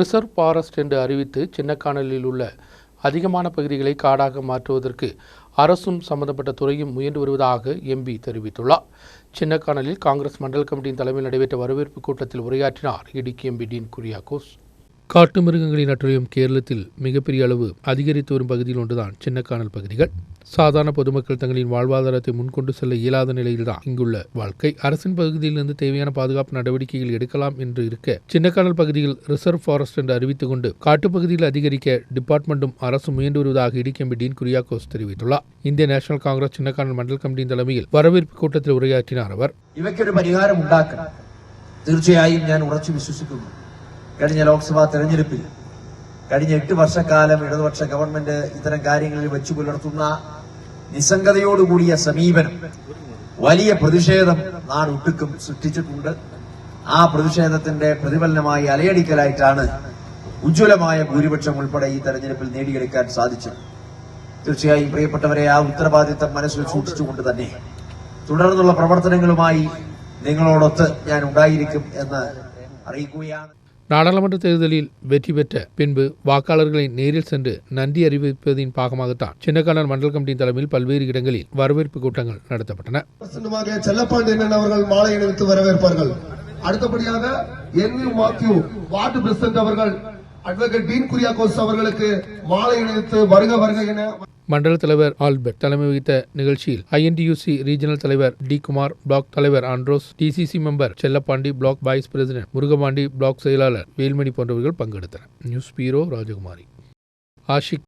Reserve forest என்று அறிவித்து சின்னக்கானலில் உள்ள அதிகமான பகுதிகளை காடாக மாற்றுவதற்கு அரசும் சம்பந்தப்பட்ட துறையும் முயன்று வருவதாக எம்பி தெரிவித்துள்ளார். சின்னக்கானலில் காங்கிரஸ் மண்டல் கமிட்டியின் தலைமையில் நடைபெற்ற வரவேற்பு கூட்டத்தில் உரையாற்றினார் இடுக்கி எம்பி டீன் குரியாகோஸ் காட்டு மிருகங்களின் அற்றையும் கேரளத்தில் மிகப்பெரிய அளவு அதிகரித்து வரும் பகுதியில் ஒன்றுதான் சின்னக்கானல் பகுதிகள். சாதாரண பொதுமக்கள் தங்களின் வாழ்வாதாரத்தை முன்கொண்டு செல்ல இயலாத நிலையில்தான் இங்குள்ள வாழ்க்கை அரசின் பகுதியிலிருந்து தேவையான பாதுகாப்பு நடவடிக்கைகள் எடுக்கலாம் என்று இருக்க சின்னக்கானல் பகுதியில் ரிசர்வ் ஃபாரஸ்ட் என்று அறிவித்துக் கொண்டு காட்டுப்பகுதியில் அதிகரிக்க டிபார்ட்மெண்ட்டும் அரசு முயன்று வருவதாக இடிக்கம்பி டீன் குரியாக்கோஸ் தெரிவித்துள்ளார் இந்திய நேஷனல் காங்கிரஸ் சின்னக்கானல் மண்டல் கமிட்டியின் தலைமையில் வரவேற்பு கூட்டத்தில் உரையாற்றினார் அவர் ഇവയ്ക്കൊരു പരിഹാരം ഉണ്ടാക്കണം തീർച്ചയായും ഞാൻ ഉറച്ചു വിശ്വസിക്കുന്നു കഴിഞ്ഞ ലോക്സഭാ തെരഞ്ഞെടുപ്പിൽ കഴിഞ്ഞ എട്ട് വർഷക്കാലം ഇടതുപക്ഷ ഗവൺമെന്റ് ഇത്തരം കാര്യങ്ങളിൽ വെച്ചു പുലർത്തുന്ന നിസ്സംഗതയോടുകൂടിയ സമീപനം വലിയ പ്രതിഷേധം നാടൊട്ടുക്കും സൃഷ്ടിച്ചിട്ടുണ്ട്. ആ പ്രതിഷേധത്തിന്റെ പ്രതിഫലനമായി അലയടിക്കലായിട്ടാണ് ഉജ്ജ്വലമായ ഭൂരിപക്ഷം ഉൾപ്പെടെ ഈ തെരഞ്ഞെടുപ്പിൽ നേടിയെടുക്കാൻ സാധിച്ചത്. തീർച്ചയായും പ്രിയപ്പെട്ടവരെ ആ ഉത്തരവാദിത്തം മനസ്സിൽ സൂക്ഷിച്ചുകൊണ്ട് തന്നെ തുടർന്നുള്ള പ്രവർത്തനങ്ങളുമായി നിങ്ങളോടൊത്ത് ഞാൻ ഉണ്ടായിരിക്കും എന്ന് അറിയിക്കുകയാണ്. நாடாளுமன்ற தேர்தலில் வெற்றி பெற்ற பின்பு வாக்காளர்களை நேரில் சென்று நன்றி அறிவிப்பதின் பாகமாகத்தான் சின்னக்கானல் மண்டல் கமிட்டியின் தலைமையில் பல்வேறு இடங்களில் வரவேற்பு கூட்டங்கள் நடத்தப்பட்டன. செல்லப்பாண்டியன் அவர்கள் மாலை அணிவித்து வரவேற்பார்கள். அடுத்தபடியாக என் மாத்யூ வார்டு பிரசிடன்ட் அவர்கள் அட்வொகேட் டீன் குரியாகோஸ் அவர்களுக்கு மாலை அணிவித்து வருக வருக என மண்டல தலைவர் ஆல்பர்ட் தலைமை வகித்த நிகழ்ச்சியில் ஐஎன்டியூசி ரீஜனல் தலைவர் டி குமார் பிளாக் தலைவர் Andros DCC member Chellapandi block vice president Murugapandi block செயலாளர் வேல்மணி போன்றவர்கள் பங்கெடுத்தனர். நியூஸ் பீரோ ராஜகுமாரி. ஆஷிக்